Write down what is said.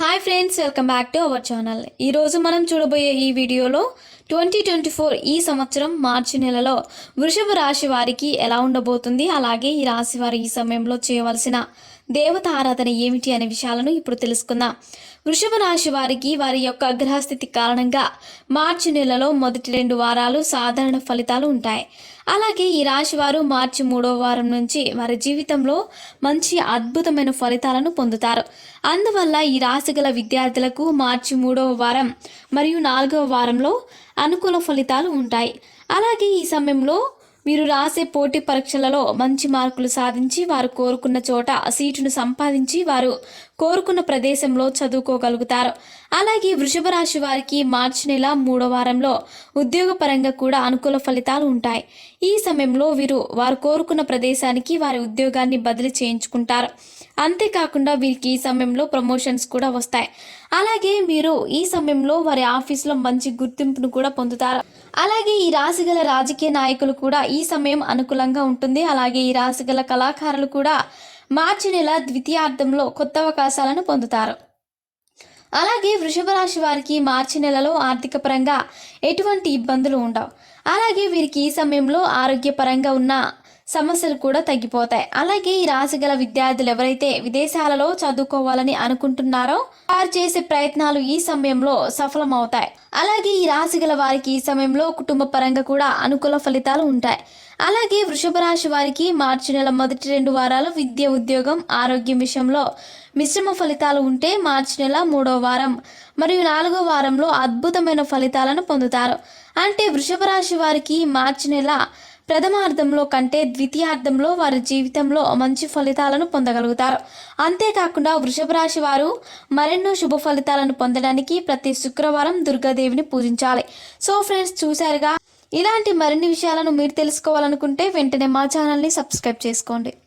Hi friends welcome back to our channel ఈరోజు మనం చూడబోయే ఈ వీడియోలో ట్వంటీ ట్వంటీ ఫోర్ ఈ సంవత్సరం మార్చి నెలలో వృషభ రాశి వారికి ఎలా ఉండబోతుంది? అలాగే ఈ రాశి వారు ఈ సమయంలో చేయవలసిన దేవత ఆరాధన ఏమిటి అనే విషయాలను ఇప్పుడు తెలుసుకుందాం. వృషభ రాశి వారికి వారి యొక్క గ్రహస్థితి కారణంగా మార్చి నెలలో మొదటి రెండు వారాలు సాధారణ ఫలితాలు ఉంటాయి. అలాగే ఈ రాశి వారు మార్చి మూడవ వారం నుంచి వారి జీవితంలో మంచి అద్భుతమైన ఫలితాలను పొందుతారు. అందువల్ల ఈ రాశి గల విద్యార్థులకు మార్చి మూడవ వారం మరియు నాలుగవ వారంలో అనుకూల ఫలితాలు ఉంటాయి. అలాగే ఈ సమయంలో మీరు రాసే పోటీ పరీక్షలలో మంచి మార్కులు సాధించి వారు కోరుకున్న చోట సీటును సంపాదించి వారు కోరుకున్న ప్రదేశంలో చదువుకోగలుగుతారు. అలాగే వృషభ రాశి వారికి మార్చి నెల మూడో వారంలో ఉద్యోగపరంగా కూడా అనుకూల ఫలితాలు ఉంటాయి. ఈ సమయంలో వీరు వారు కోరుకున్న ప్రదేశానికి వారి ఉద్యోగాన్ని బదిలీ చేయించుకుంటారు. అంతేకాకుండా వీరికి ఈ సమయంలో ప్రమోషన్స్ కూడా వస్తాయి. అలాగే మీరు ఈ సమయంలో వారి ఆఫీస్లో మంచి గుర్తింపును కూడా పొందుతారు. అలాగే ఈ రాశి గల రాజకీయ నాయకులు కూడా ఈ సమయం అనుకూలంగా ఉంటుంది. అలాగే ఈ రాశి గల కళాకారులు కూడా మార్చి నెల ద్వితీయార్థంలో కొత్త అవకాశాలను పొందుతారు. అలాగే వృషభ రాశి వారికి మార్చి నెలలో ఆర్థిక పరంగా ఎటువంటి ఇబ్బందులు ఉండవు. అలాగే వీరికి ఈ సమయంలో ఆరోగ్యపరంగా ఉన్న సమస్యలు కూడా తగ్గిపోతాయి. అలాగే ఈ రాశి గల విద్యార్థులు ఎవరైతే విదేశాలలో చదువుకోవాలని అనుకుంటున్నారో వారు చేసే ప్రయత్నాలు ఈ సమయంలో సఫలమవుతాయి. అలాగే ఈ రాశి గల వారికి ఈ సమయంలో కుటుంబ పరంగా కూడా అనుకూల ఫలితాలు ఉంటాయి. అలాగే వృషభ రాశి వారికి మార్చి నెల మొదటి రెండు వారాలు విద్య ఉద్యోగం ఆరోగ్యం విషయంలో మిశ్రమ ఫలితాలు ఉంటే మార్చి నెల మూడో వారం మరియు నాలుగో వారంలో అద్భుతమైన ఫలితాలను పొందుతారు. అంటే వృషభ రాశి వారికి మార్చి నెల ప్రథమార్థంలో కంటే ద్వితీయార్థంలో వారి జీవితంలో మంచి ఫలితాలను పొందగలుగుతారు. అంతేకాకుండా వృషభ రాశి వారు మరెన్నో శుభ ఫలితాలను పొందడానికి ప్రతి శుక్రవారం దుర్గాదేవిని పూజించాలి. సో ఫ్రెండ్స్ చూశారుగా? ఇలాంటి మరిన్ని విషయాలను మీరు తెలుసుకోవాలనుకుంటే వెంటనే మా ఛానల్ని సబ్స్క్రైబ్ చేసుకోండి.